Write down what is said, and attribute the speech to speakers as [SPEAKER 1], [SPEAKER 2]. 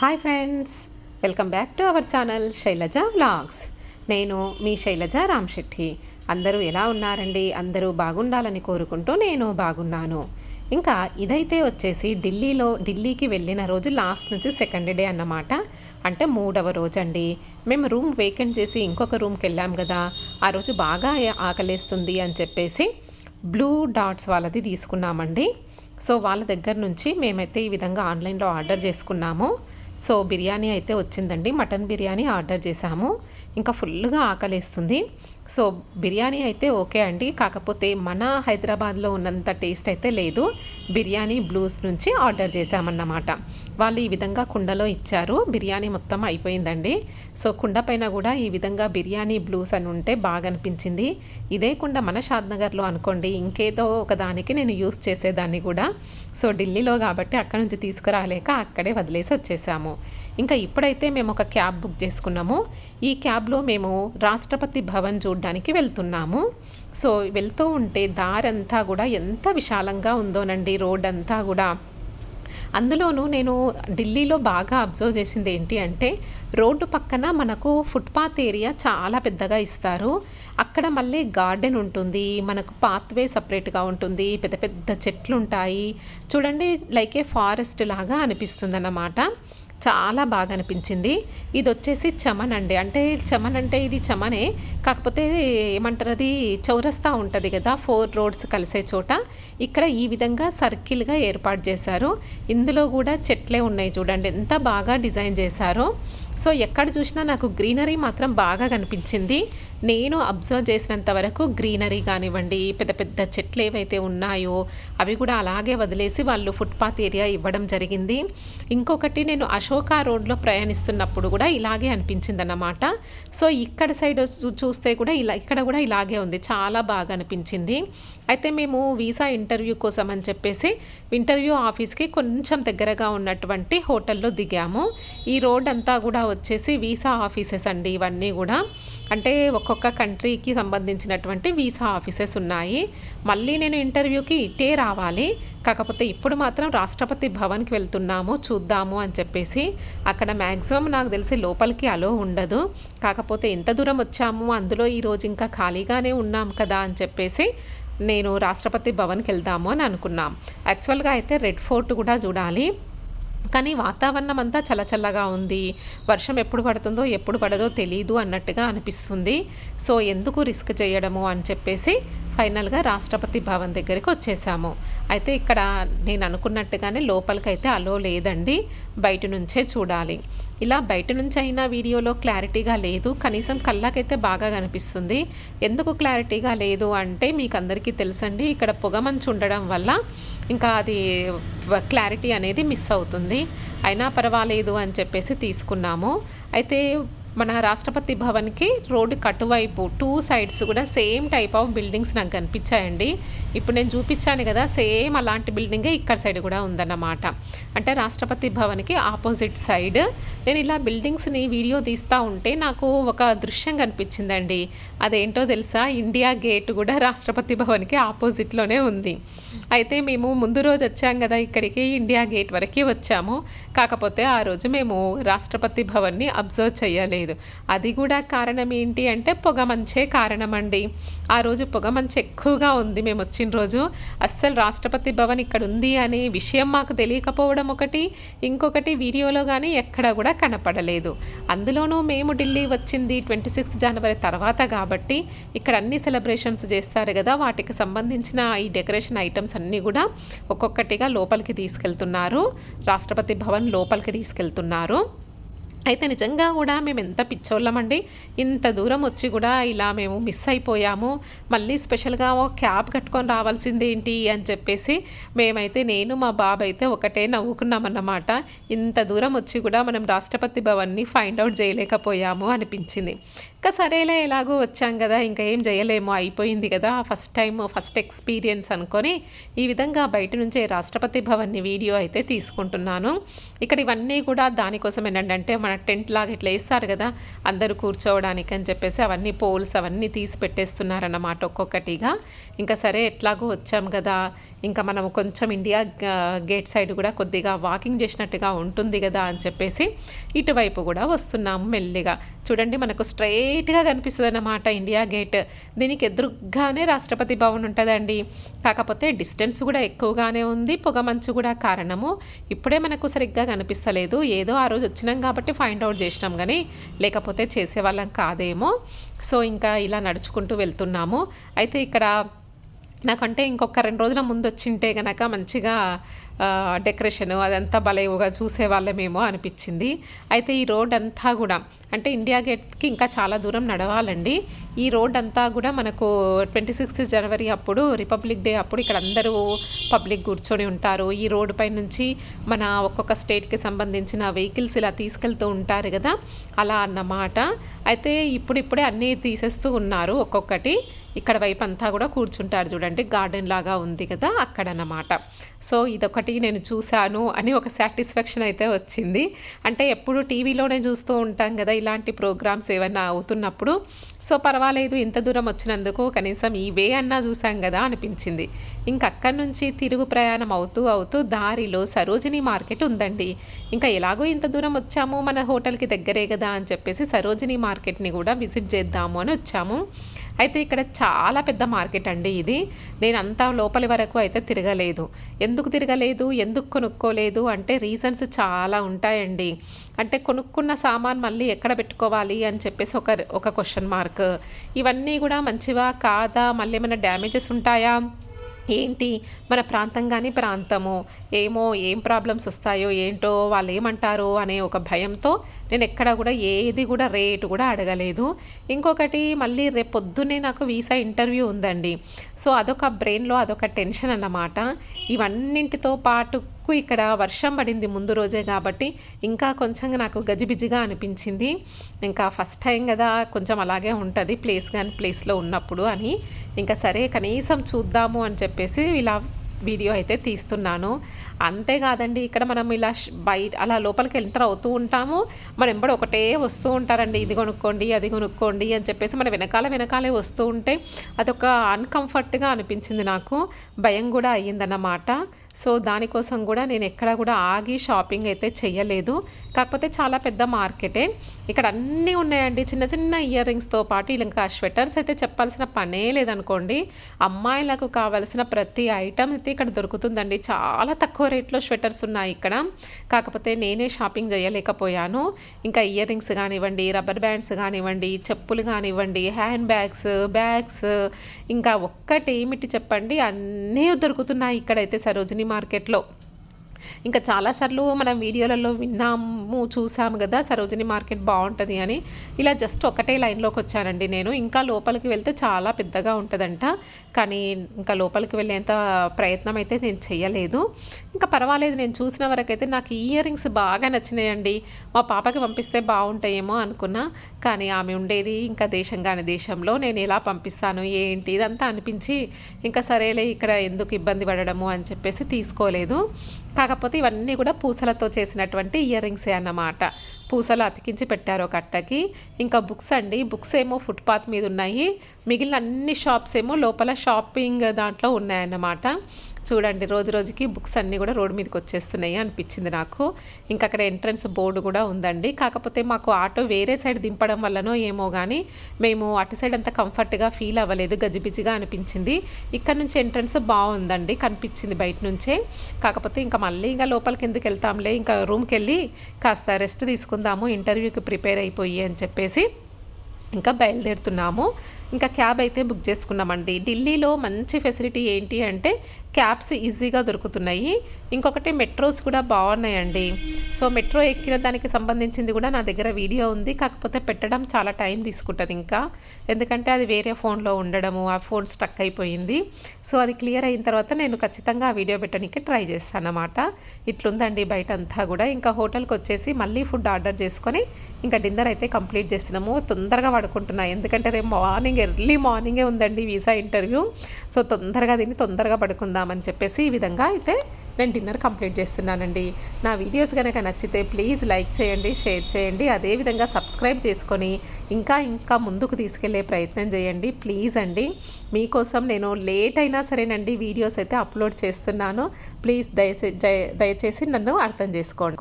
[SPEAKER 1] Hi friends welcome back to our channel Shailaja vlogs నేను మీ శైలజ రామ్శెట్టి అందరూ ఎలా ఉన్నారండి? అందరూ బాగుండాలని కోరుకుంటూ నేను బాగున్నాను. ఇంకా ఇదైతే వచ్చేసి ఢిల్లీలో ఢిల్లీకి వెళ్ళిన రోజు లాస్ట్ నుంచి సెకండ్ డే అన్నమాట. అంటే మూడవ రోజు అండి మేము రూమ్ వేకెంట్ చేసి ఇంకొక రూమ్కి వెళ్ళాం కదా. ఆ రోజు బాగా ఆకలేస్తుంది అని చెప్పేసి బ్లూ డాట్స్ వాళ్ళది తీసుకున్నామండి. సో వాళ్ళ దగ్గర నుంచి మేమైతే ఈ విధంగా ఆన్లైన్లో ఆర్డర్ చేసుకున్నాము. సో బిర్యానీ అయితే వచ్చిందండి. మటన్ బిర్యానీ ఆర్డర్ చేశాము ఇంకా ఫుల్గా ఆకలిస్తుంది. సో బిర్యానీ అయితే ఓకే అండి. కాకపోతే మన హైదరాబాద్లో ఉన్నంత టేస్ట్ అయితే లేదు. బిర్యానీ బ్లూస్ నుంచి ఆర్డర్ చేశామన్నమాట. వాళ్ళు ఈ విధంగా కుండలో ఇచ్చారు. బిర్యానీ మొత్తం అయిపోయిందండి. సో కుండ పైన కూడా ఈ విధంగా బిర్యానీ బ్లూస్ అని ఉంటే బాగా అనిపించింది. ఇదే కుండ మన షాద్నగర్లో అనుకోండి ఇంకేదో ఒక దానికి నేను యూస్ చేసేదాన్ని కూడా. సో ఢిల్లీలో కాబట్టి అక్కడ నుంచి తీసుకురాలేక అక్కడే వదిలేసి వచ్చేసాము. ఇంకా ఇప్పుడైతే మేము ఒక క్యాబ్ బుక్ చేసుకున్నాము. ఈ క్యాబ్లో మేము రాష్ట్రపతి భవన్ చూడడానికి వెళ్తున్నాము. సో వెళ్తూ ఉంటే దారంతా కూడా ఎంత విశాలంగా ఉందోనండి రోడ్ అంతా కూడా. అందులోనూ నేను ఢిల్లీలో బాగా అబ్జర్వ్ చేసింది ఏంటి అంటే రోడ్డు పక్కన మనకు ఫుట్పాత్ ఏరియా చాలా పెద్దగా ఇస్తారు. అక్కడ మళ్ళీ గార్డెన్ ఉంటుంది మనకు పాత్వే సపరేట్గా ఉంటుంది పెద్ద పెద్ద చెట్లు ఉంటాయి చూడండి లైక్ ఏ ఫారెస్ట్ లాగా అనిపిస్తుంది అన్నమాట చాలా బాగా అనిపించింది ఇది వచ్చేసి చమన్ అండి అంటే చమన్ అంటే ఇది చమనే. కాకపోతే ఏమంటారు అది చౌరస్తా ఉంటుంది కదా ఫోర్ రోడ్స్ కలిసే చోట. ఇక్కడ ఈ విధంగా సర్కిల్గా ఏర్పాటు చేశారు. ఇందులో కూడా చెట్లే ఉన్నాయి చూడండి. ఎంత బాగా డిజైన్ చేశారో. సో ఎక్కడ చూసినా నాకు గ్రీనరీ మాత్రం బాగా కనిపించింది. నేను అబ్జర్వ్ చేసినంత వరకు గ్రీనరీ కానివ్వండి పెద్ద పెద్ద చెట్లు ఏవైతే ఉన్నాయో అవి కూడా అలాగే వదిలేసి వాళ్ళు ఫుట్పాత్ ఏరియా ఇవ్వడం జరిగింది. ఇంకొకటి నేను అశోక్ రోడ్లో ప్రయాణిస్తున్నప్పుడు కూడా ఇలాగే అనిపించింది అన్నమాట సో ఇక్కడ సైడ్ చూస్తే కూడా ఇలా ఇక్కడ కూడా ఇలాగే ఉంది. చాలా బాగా అనిపించింది. అయితే మేము వీసా ఇంటర్వ్యూ కోసం అని చెప్పేసి ఇంటర్వ్యూ ఆఫీస్కి కొంచెం దగ్గరగా ఉన్నటువంటి హోటల్లో దిగాము. ఈ రోడ్ అంతా కూడా వచ్చేసి వీసా ఆఫీసెస్ అండి ఇవన్నీ కూడా. అంటే ఒక్కొక్క కంట్రీకి సంబంధించినటువంటి వీసా ఆఫీసెస్ ఉన్నాయి. మళ్ళీ నేను ఇంటర్వ్యూకి ఇటే రావాలి. కాకపోతే ఇప్పుడు మాత్రం రాష్ట్రపతి భవన్కి వెళ్తున్నాము చూద్దాము అని చెప్పేసి అక్కడ మ్యాక్సిమం నాకు తెలిసి లోపలికి అలో ఉండదు. కాకపోతే ఎంత దూరం వచ్చాము అందులో ఈరోజు ఇంకా ఖాళీగానే ఉన్నాం కదా అని చెప్పేసి నేను రాష్ట్రపతి భవన్కి వెళ్దాము అని అనుకున్నాం. యాక్చువల్గా అయితే రెడ్ ఫోర్ట్ కూడా చూడాలి. కానీ వాతావరణం అంతా చల్లచల్లగా ఉంది. వర్షం ఎప్పుడు పడుతుందో ఎప్పుడు పడదో తెలీదు అన్నట్టుగా అనిపిస్తుంది. సో ఎందుకు రిస్క్ చేయడము అని చెప్పేసి ఫైనల్గా రాష్ట్రపతి భవన్ దగ్గరికి వచ్చేసాము. అయితే ఇక్కడ నేను అనుకున్నట్టుగానే లోపలికైతే అలో లేదండి. బయట నుంచే చూడాలి. ఇలా బయట నుంచి అయినా వీడియోలో క్లారిటీగా లేదు. కనీసం కళ్ళకైతే బాగా కనిపిస్తుంది. ఎందుకు క్లారిటీగా లేదు అంటే మీకు అందరికీ తెలుసండి. ఇక్కడ పొగమంచు ఉండడం వల్ల ఇంకా అది క్లారిటీ అనేది మిస్ అవుతుంది. అయినా పర్వాలేదు అని చెప్పేసి తీసుకున్నాము. అయితే మన రాష్ట్రపతి భవన్కి రోడ్డు కటువైపు టూ సైడ్స్ కూడా సేమ్ టైప్ ఆఫ్ బిల్డింగ్స్ నాకు కనిపించాయండి. ఇప్పుడు నేను చూపించాను కదా సేమ్ అలాంటి బిల్డింగే ఇక్కడ సైడ్ కూడా ఉందన్నమాట. అంటే రాష్ట్రపతి భవన్కి ఆపోజిట్ సైడ్. నేను ఇలా బిల్డింగ్స్ని వీడియో తీస్తూ ఉంటే నాకు ఒక దృశ్యం కనిపించిందండి. అదేంటో తెలుసా? ఇండియా గేట్ కూడా రాష్ట్రపతి భవన్కి ఆపోజిట్లోనే ఉంది. అయితే మేము ముందు రోజు వచ్చాం కదా ఇక్కడికి ఇండియా గేట్ వరకు వచ్చాము. కాకపోతే ఆ రోజు మేము రాష్ట్రపతి భవన్ని అబ్జర్వ్ చేయలేదు లేదు. అది కూడా కారణం ఏంటి అంటే పొగ మంచే కారణం అండి ఆ రోజు పొగమంచు ఎక్కువగా ఉంది. మేము వచ్చిన రోజు అస్సలు రాష్ట్రపతి భవన్ ఇక్కడ ఉంది అనే విషయం మాకు తెలియకపోవడం ఒకటి. ఇంకొకటి వీడియోలో కానీ ఎక్కడ కూడా కనపడలేదు. అందులోనూ మేము ఢిల్లీ వచ్చింది ట్వంటీ సిక్స్త్ జనవరి తర్వాత కాబట్టి ఇక్కడ అన్ని సెలబ్రేషన్స్ చేస్తారు కదా. వాటికి సంబంధించిన ఈ డెకరేషన్ ఐటమ్స్ అన్నీ కూడా ఒక్కొక్కటిగా లోపలికి తీసుకెళ్తున్నారు. రాష్ట్రపతి భవన్ లోపలికి తీసుకెళ్తున్నారు. అయితే నిజంగా కూడా మేము ఎంత పిచ్చోళ్ళమండి? ఇంత దూరం వచ్చి కూడా ఇలా మేము మిస్ అయిపోయాము. మళ్ళీ స్పెషల్గా ఓ క్యాబ్ కట్టుకొని రావాల్సింది ఏంటి అని చెప్పేసి మేమైతే నేను మా బాబు అయితే ఒకటే నవ్వుకున్నామన్నమాట. ఇంత దూరం వచ్చి కూడా మనం రాష్ట్రపతి భవన్ని ఫైండ్ అవుట్ చేయలేకపోయాము అనిపించింది. ఇంకా సరేలే ఎలాగో వచ్చాం కదా ఇంకా ఏం చేయలేము అయిపోయింది కదా ఫస్ట్ టైం ఫస్ట్ ఎక్స్పీరియన్స్ అనుకొని ఈ విధంగా బయట నుంచే రాష్ట్రపతి భవన్ని వీడియో అయితే తీసుకుంటున్నాను. ఇక్కడ ఇవన్నీ కూడా దానికోసం ఏంటంటే మన మన టెంట్ లాగా ఇట్లా వేస్తారు కదా అందరూ కూర్చోవడానికి అని చెప్పేసి అవన్నీ పోల్స్ అవన్నీ తీసి పెట్టేస్తున్నారన్నమాట ఒక్కొక్కటిగా. ఇంకా సరే ఎట్లాగో వచ్చాం కదా. ఇంకా మనం కొంచెం ఇండియా గేట్ సైడ్ కూడా కొద్దిగా వాకింగ్ చేసినట్టుగా ఉంటుంది కదా అని చెప్పేసి ఇటువైపు కూడా వస్తున్నాము మెల్లిగా. చూడండి మనకు స్ట్రైట్గా కనిపిస్తుంది అన్నమాట ఇండియా గేట్. దీనికి ఎదురుగానే రాష్ట్రపతి భవన్ ఉంటుందండి. కాకపోతే డిస్టెన్స్ కూడా ఎక్కువగానే ఉంది పొగ మంచు కూడా కారణము. ఇప్పుడే మనకు సరిగ్గా కనిపిస్తలేదు. ఏదో ఆ రోజు వచ్చినాం కాబట్టి ఫైండ్ అవుట్ చేసినాం కానీ లేకపోతే చేసేవాళ్ళం కాదేమో. సో ఇంకా ఇలా నడుచుకుంటూ వెళ్తున్నాము. అయితే ఇక్కడ నాకంటే ఇంకొక రెండు రోజుల ముందు వచ్చింటే కనుక మంచిగా డెకరేషన్ అదంతా భలేగా చూసేవాళ్ళమేమో అనిపించింది. అయితే ఈ రోడ్ అంతా కూడా అంటే ఇండియా గేట్కి ఇంకా చాలా దూరం నడవాలండి. ఈ రోడ్ అంతా కూడా మనకు ట్వంటీ సిక్స్త్ జనవరి అప్పుడు రిపబ్లిక్ డే అప్పుడు ఇక్కడ అందరూ పబ్లిక్ కూర్చొని ఉంటారు. ఈ రోడ్డు పై నుంచి మన ఒక్కొక్క స్టేట్కి సంబంధించిన వెహికల్స్ ఇలా తీసుకెళ్తూ ఉంటారు కదా అలా అన్నమాట. అయితే ఇప్పుడిప్పుడే అన్నీ తీసేస్తూ ఉన్నారు ఒక్కొక్కటి. ఇక్కడ వైపు అంతా కూడా కూర్చుంటారు చూడండి గార్డెన్ లాగా ఉంది కదా అక్కడ అన్నమాట. సో ఇదొకటి నేను చూశాను అని ఒక సాటిస్ఫాక్షన్ అయితే వచ్చింది. అంటే ఎప్పుడు టీవీలోనే చూస్తూ ఉంటాం కదా ఇలాంటి ప్రోగ్రామ్స్ ఏమైనా అవుతున్నప్పుడు. సో పర్వాలేదు ఇంత దూరం వచ్చినందుకు కనీసం ఈ వే అన్నా చూసాం కదా అనిపించింది. ఇంక అక్కడి నుంచి తిరుగు ప్రయాణం అవుతూ అవుతూ దారిలో సరోజిని మార్కెట్ ఉందండి. ఇంకా ఎలాగో ఇంత దూరం వచ్చాము మన హోటల్కి దగ్గరే కదా అని చెప్పేసి సరోజిని మార్కెట్ని కూడా విజిట్ చేద్దాము అని వచ్చాము. అయితే ఇక్కడ చాలా పెద్ద మార్కెట్ అండి ఇది. నేను అంతా లోపలి వరకు అయితే తిరగలేదు. ఎందుకు తిరగలేదు? ఎందుకు కొనుక్కోలేదు? అంటే రీజన్స్ చాలా ఉంటాయండి. అంటే కొనుక్కున్న సామాన్ మళ్ళీ ఎక్కడ పెట్టుకోవాలి అని చెప్పేసి ఒక ఒక క్వశ్చన్ మార్క్ ఇవన్నీ కూడా మంచివా? కాదా? మళ్ళీ ఏమైనా డ్యామేజెస్ ఉంటాయా? ఏంటి? మన ప్రాంతం కానీ ప్రాంతము? ఏమో? ఏం ప్రాబ్లమ్స్ వస్తాయో? ఏంటో? వాళ్ళు ఏమంటారు? అనే ఒక భయంతో నేను ఎక్కడ కూడా ఏది కూడా రేటు కూడా అడగలేదు. ఇంకొకటి మళ్ళీ రేపు పొద్దున్నే నాకు వీసా ఇంటర్వ్యూ ఉందండి. సో అదొక బ్రెయిన్లో అదొక టెన్షన్ అన్నమాట. ఇవన్నింటితో పాటు ఇక్కడ వర్షం పడింది ముందు రోజే కాబట్టి ఇంకా కొంచెం నాకు గజిబిజిగా అనిపించింది. ఇంకా ఫస్ట్ టైం కదా కొంచెం అలాగే ఉంటుంది ప్లేస్ కానీ ప్లేస్లో ఉన్నప్పుడు అని. ఇంకా సరే కనీసం చూద్దాము అని చెప్పేసి ఇలా వీడియో అయితే తీస్తున్నాను. అంతేకాదండి ఇక్కడ మనం ఇలా బయట అలా లోపలికి ఎంటర్ అవుతూ ఉంటాము. మన ఎంబడి ఒకటే వస్తూ ఉంటారండి. ఇది కొనుక్కోండి అది కొనుక్కోండి అని చెప్పేసి మన వెనకాల వెనకాలే వస్తూ ఉంటే అదొక అన్కంఫర్ట్గా అనిపించింది నాకు. భయం కూడా అయ్యిందన్నమాట. సో దానికోసం కూడా నేను ఎక్కడ కూడా ఆగి షాపింగ్ అయితే చెయ్యలేదు. కాకపోతే చాలా పెద్ద మార్కెటే. ఇక్కడ అన్నీ ఉన్నాయండి. చిన్న చిన్న ఇయర్ రింగ్స్తో పాటు ఇంకా స్వెటర్స్ అయితే చెప్పాల్సిన పనే లేదనుకోండి. అమ్మాయిలకు కావాల్సిన ప్రతి ఐటమ్ అయితే ఇక్కడ దొరుకుతుందండి. చాలా తక్కువ రేట్లో స్వెటర్స్ ఉన్నాయి ఇక్కడ. కాకపోతే నేనే షాపింగ్ చేయలేకపోయాను ఇంకా ఇయర్ రింగ్స్ కానివ్వండి రబ్బర్ బ్యాండ్స్ కానివ్వండి చెప్పులు కానివ్వండి హ్యాండ్ బ్యాగ్స్ బ్యాగ్స్ ఇంకా ఒక్కటి ఏమిటి చెప్పండి? అన్నీ దొరుకుతున్నాయి ఇక్కడైతే సరోజిని మార్కెట్లో ఇంకా చాలాసార్లు మనం వీడియోలలో విన్నాము చూసాము కదా సరోజిని మార్కెట్ బాగుంటుంది అని. ఇలా జస్ట్ ఒకటే లైన్లోకి వచ్చానండి నేను. ఇంకా లోపలికి వెళ్తే చాలా పెద్దగా ఉంటుందంట. కానీ ఇంకా లోపలికి వెళ్ళేంత ప్రయత్నం అయితే నేను చేయలేదు ఇంకా పర్వాలేదు నేను చూసిన వరకైతే నాకు ఇయర్ రింగ్స్ బాగా నచ్చినాయండి. మా పాపకి పంపిస్తే బాగుంటాయేమో అనుకున్నా. కానీ ఆమె ఉండేది ఇంకా దేశం కాని దేశంలో. నేను ఎలా పంపిస్తాను ఏంటి? ఇదంతా అనిపించి ఇంకా సరేలే ఇక్కడ ఎందుకు ఇబ్బంది పడడము అని చెప్పేసి తీసుకోలేదు. కాకపోతే ఇవన్నీ కూడా పూసలతో చేసినటువంటి ఇయర్ రింగ్సే అన్నమాట. పూసలు అతికించి పెట్టారు ఒక అట్టకి. ఇంకా బుక్స్ అండి బుక్స్ ఏమో ఫుట్పాత్ మీద ఉన్నాయి. మిగిలిన అన్ని షాప్స్ ఏమో లోపల షాపింగ్ దాంట్లో ఉన్నాయన్నమాట. చూడండి రోజు రోజుకి బుక్స్ అన్నీ కూడా రోడ్డు మీదకి వచ్చేస్తున్నాయి అనిపించింది నాకు. ఇంకా అక్కడ ఎంట్రన్స్ బోర్డు కూడా ఉందండి. కాకపోతే మాకు ఆటో వేరే సైడ్ దింపడం వల్లనో ఏమో కానీ మేము అటు సైడ్ అంత కంఫర్ట్గా ఫీల్ అవ్వలేదు. గజిబిజిగా అనిపించింది. ఇక్కడ నుంచి ఎంట్రన్స్ బాగుందండి కనిపించింది బయట నుంచే. కాకపోతే ఇంకా మళ్ళీ ఇంకా లోపలికి ఎందుకు వెళ్తాంలే ఇంకా రూమ్కి వెళ్ళి కాస్త రెస్ట్ తీసుకుందాము ఇంటర్వ్యూకి ప్రిపేర్ అయిపోయి అని చెప్పేసి ఇంకా బయలుదేరుతున్నాము. ఇంకా క్యాబ్ అయితే బుక్ చేసుకున్నామండి. ఢిల్లీలో మంచి ఫెసిలిటీ ఏంటి అంటే క్యాబ్స్ ఈజీగా దొరుకుతున్నాయి. ఇంకొకటి మెట్రోస్ కూడా బాగున్నాయండి. సో మెట్రో ఎక్కిన దానికి సంబంధించింది కూడా నా దగ్గర వీడియో ఉంది. కాకపోతే పెట్టడం చాలా టైం తీసుకుంటుంది ఇంకా. ఎందుకంటే అది వేరే ఫోన్లో ఉండడము ఆ ఫోన్ స్టక్ అయిపోయింది. సో అది క్లియర్ అయిన తర్వాత నేను ఖచ్చితంగా ఆ వీడియో పెట్టడానికి ట్రై చేస్తాను అన్నమాట ఇట్లుందండి బయట అంతా కూడా. ఇంకా హోటల్కి వచ్చేసి మళ్ళీ ఫుడ్ ఆర్డర్ చేసుకొని ఇంకా డిన్నర్ అయితే కంప్లీట్ చేసినాము తొందరగా పడుకుంటున్నాను ఎందుకంటే రేపు మార్నింగ్ ఎర్లీ మార్నింగే ఉందండి వీసా ఇంటర్వ్యూ. సో తొందరగా దీన్ని తొందరగా పడుకుందామని చెప్పేసి ఈ విధంగా అయితే నేను డిన్నర్ కంప్లీట్ చేస్తున్నానండి. నా వీడియోస్ కనుక నచ్చితే ప్లీజ్ లైక్ చేయండి షేర్ చేయండి అదేవిధంగా సబ్స్క్రైబ్ చేసుకొని ఇంకా ఇంకా ముందుకు తీసుకెళ్ళే ప్రయత్నం చేయండి ప్లీజ్ అండి. మీకోసం నేను లేట్ అయినా సరేనండి వీడియోస్ అయితే అప్లోడ్ చేస్తున్నాను. ప్లీజ్ దయచేసి దయచేసి నన్ను అర్థం చేసుకోండి.